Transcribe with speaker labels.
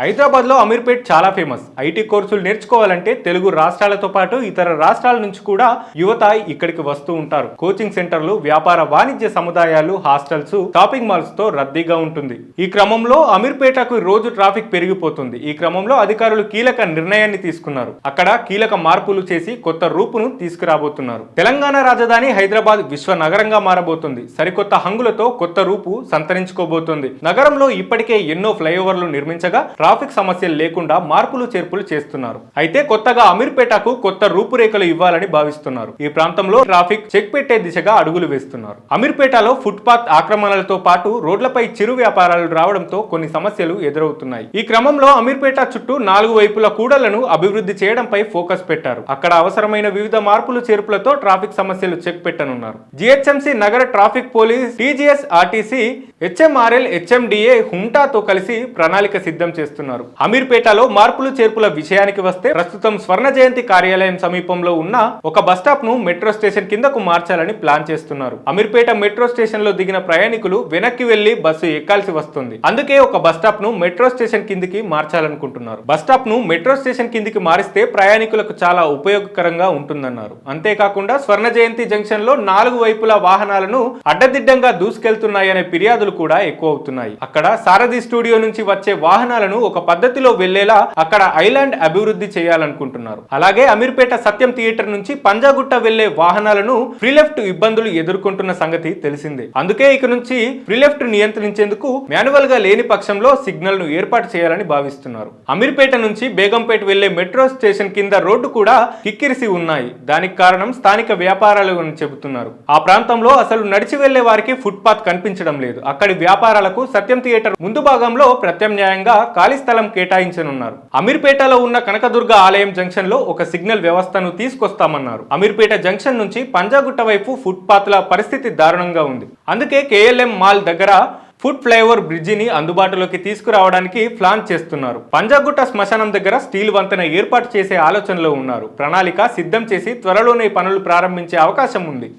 Speaker 1: హైదరాబాద్లో అమీర్పేట్ చాలా famous. IT కోర్సులు నేర్చుకోవాలంటే తెలుగు రాష్ట్రాలతో పాటు ఇతర రాష్ట్రాల నుంచి కూడా యువత ఇక్కడికి వస్తూ ఉంటారు. కోచింగ్ సెంటర్లు వ్యాపార వాణిజ్య సముదాయాలు హాస్టల్స్ షాపింగ్ మాల్స్తో రద్దీగా ఉంటుంది. ఈ క్రమంలో అమీర్పేటకు రోజు ట్రాఫిక్ పెరిగిపోతుంది. ఈ క్రమంలో అధికారులు కీలక నిర్ణయాన్ని తీసుకున్నారు. అక్కడ కీలక మార్పులు చేసి కొత్త రూపును తీసుకురాబోతున్నారు. తెలంగాణ రాజధాని హైదరాబాద్ విశ్వ నగరంగా మారబోతుంది. సరికొత్త హంగులతో కొత్త రూపు సంతరించుకోబోతోంది. నగరంలో ఇప్పటికే ఎన్నో ఫ్లైఓవర్లు నిర్మించగా ట్రాఫిక్ సమస్యలు లేకుండా మార్పులు చేర్పులు చేస్తున్నారు. అయితే కొత్తగా అమీర్పేటకు కొత్త రూపురేఖలు ఇవ్వాలని భావిస్తున్నారు. ఈ ప్రాంతంలో ట్రాఫిక్ చెక్ పెట్టే దిశగా అడుగులు వేస్తున్నారు. అమీర్పేటలో ఫుట్పాత్ ఆక్రమణలతో పాటు రోడ్లపై చిరు వ్యాపారాలు రావడంతో కొన్ని సమస్యలు ఎదురవుతున్నాయి. ఈ క్రమంలో అమీర్పేట చుట్టూ నాలుగు వైపుల కూడలను అభివృద్ధి చేయడంపై ఫోకస్ పెట్టారు. అక్కడ అవసరమైన వివిధ మార్పులు చేర్పులతో ట్రాఫిక్ సమస్యలు చెక్ పెట్టనున్నారు. జిహెచ్ఎంసీ నగర traffic police TGS RTC HMRL HMDA హుంటాతో కలిసి ప్రణాళిక సిద్ధం చేస్తారు చేస్తున్నారు. అమీర్పేటలో మార్పులు చేర్పుల విషయానికి వస్తే ప్రస్తుతం స్వర్ణ జయంతి కార్యాలయం సమీపంలో ఉన్న ఒక బస్ స్టాప్ను మెట్రో స్టేషన్ కిందకు మార్చాలని ప్లాన్ చేస్తున్నారు. అమీర్పేట మెట్రో స్టేషన్లో దిగిన ప్రయాణికులు వెనక్కి వెళ్ళి బస్సు ఎక్కాల్సి వస్తుంది. అందుకే ఒక బస్ స్టాప్ను మెట్రో స్టేషన్ కిందికి మార్చాలనుకుంటున్నారు. బస్ స్టాప్ను మెట్రో స్టేషన్ కిందికి మారిస్తే ప్రయాణికులకు చాలా ఉపయోగకరంగా ఉంటుందన్నారు. అంతేకాకుండా స్వర్ణ జయంతి జంక్షన్లో నాలుగు వైపులా వాహనాలను అడ్డదిడ్డంగా దూసుకెళ్తున్నాయనే ఫిర్యాదులు కూడా ఎక్కువ అవుతున్నాయి. అక్కడ సారథి స్టూడియో నుంచి వచ్చే వాహనాలను ఒక పద్ధతిలో వెళ్ళేలా అక్కడ ఐలాండ్ అభివృద్ధి చేయాలనుకుంటున్నారు. అలాగే అమీర్పేట సత్యం థియేటర్ నుంచి పంజాగుట్ట వెళ్ళే వాహనాలను ఫ్రీ లెఫ్ట్ ఇబ్బందులు ఎదుర్కొంటున్న సంగతి తెలిసిందే. అందుకే ఇక నుంచి ఫ్రీ లెఫ్ట్ నియంత్రించేందుకు మాన్యువల్గా లేని పక్షంలో సిగ్నల్ను ఏర్పాటు చేయాలని భావిస్తున్నారు. అమీర్పేట నుంచి బేగంపేట వెళ్ళే మెట్రో స్టేషన్ కింద రోడ్డు కూడా కిక్కిరిసి ఉన్నాయి. దానికి కారణం స్థానిక వ్యాపారాలు అని చెబుతున్నారు. ఆ ప్రాంతంలో అసలు నడిచి వెళ్ళే వారికి ఫుట్పాత్ కనిపించడం లేదు. అక్కడి వ్యాపారాలకు సత్యం థియేటర్ ముందు భాగంలో ప్రత్యామ్నాయంగా ఖాళీ స్థలం కేటాయించనున్నారు. అమీర్పేటలో ఉన్న కనకదుర్గ ఆలయం జంక్షన్లో ఒక సిగ్నల్ వ్యవస్థను తీసుకొస్తామన్నారు. అమీర్పేట జంక్షన్ నుంచి పంజాగుట్ట వైపు ఫుట్పాత్ల పరిస్థితి దారుణంగా ఉంది. అందుకే కేఎల్ఎం మాల్ దగ్గర ఫుడ్ ఫ్లైఓవర్ బ్రిడ్జిని అందుబాటులోకి తీసుకురావడానికి ప్లాన్ చేస్తున్నారు. పంజాగుట్ట శ్మశానం దగ్గర స్టీల్ వంతెన ఏర్పాటు చేసే ఆలోచనలో ఉన్నారు. ప్రణాళిక సిద్ధం చేసి త్వరలోనే పనులు ప్రారంభించే అవకాశం ఉంది.